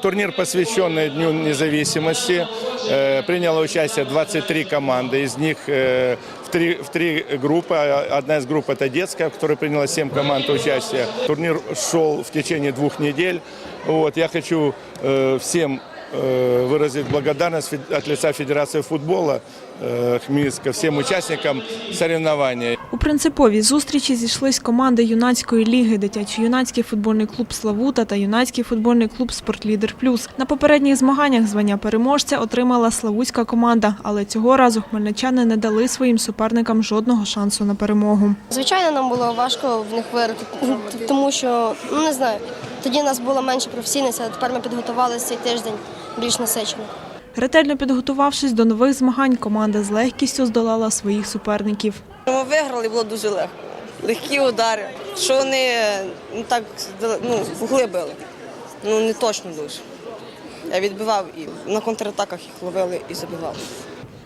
Турнир, посвященный Дню независимости, э, приняло участие 23 команды, из них э, в три, в три группы. Одна из групп это детская, в которой приняло 7 команд участия. Турнир шел в течение двух недель. Вот, я хочу э, всем выразить благодарность от лица Федерации футбола Хмельницка, всем участникам соревнования. У принциповій зустрічі зійшлись команди юнацької ліги, дитячо-юнацький футбольний клуб Славута та юнацький футбольний клуб Спортлідер Плюс. На попередніх змаганнях звання переможця отримала славутська команда, але цього разу хмельничани не дали своїм суперникам жодного шансу на перемогу. Звичайно, нам було важко в них виграти, тому що ну не знаю. Тоді нас було менше професійності, а тепер ми підготувалися цей тиждень більш насичено. Ретельно підготувавшись до нових змагань, команда з легкістю здолала своїх суперників. Ми виграли, було дуже легко. Легкі удари, що вони ну, так ну, вглибили. Ну не точно дуже. Я відбивав і на контратаках їх ловили і забивав.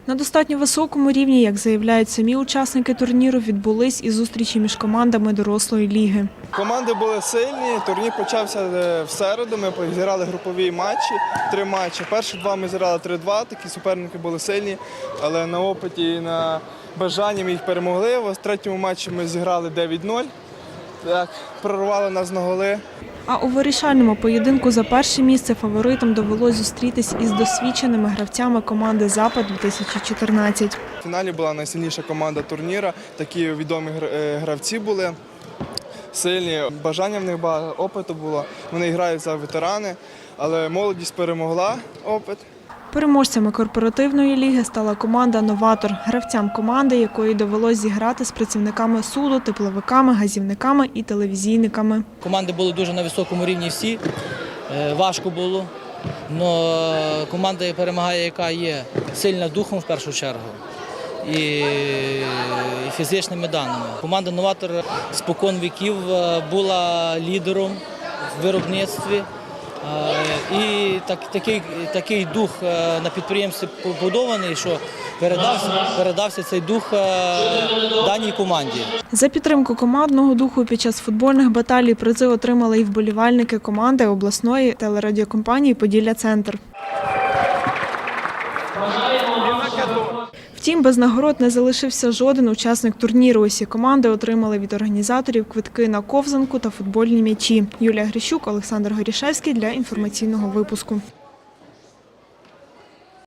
На достатньо високому рівні, як заявляють самі учасники турніру, відбулись і зустрічі між командами дорослої ліги. Команди були сильні. Турнір почався е, в середу. Ми зіграли групові матчі, три матчі. Перші два ми зіграли 3-2, такі суперники були сильні, але на опиті і на бажанні ми їх перемогли. В третьому матчі ми зіграли 9-0. Так, прорвали нас на голи. А у вирішальному поєдинку за перше місце фаворитам довелось зустрітись із досвідченими гравцями команди Запад 2014 В фіналі була найсильніша команда турніру. Такі відомі е, гравці були. Сильні, бажання в них багато, опиту було. Вони грають за ветерани, але молодість перемогла опит. Переможцями корпоративної ліги стала команда Новатор, гравцям команди, якої довелось зіграти з працівниками суду, тепловиками, газівниками і телевізійниками. Команди були дуже на високому рівні всі. Е, Важко було. Але команда перемагає, яка є сильна духом в першу чергу і, фізичними даними. Команда Новатор спокон віків е, була лідером в виробництві. Е, І так, такий, такий дух е, на підприємстві побудований, що передався, передався цей дух е, даній команді. За підтримку командного духу під час футбольних баталій призи отримали і вболівальники команди обласної телерадіокомпанії Поділля Центр. Втім, без нагород не залишився жоден учасник турніру. Усі команди отримали від організаторів квитки на ковзанку та футбольні м'ячі. Юлія Грищук, Олександр Горішевський для інформаційного випуску.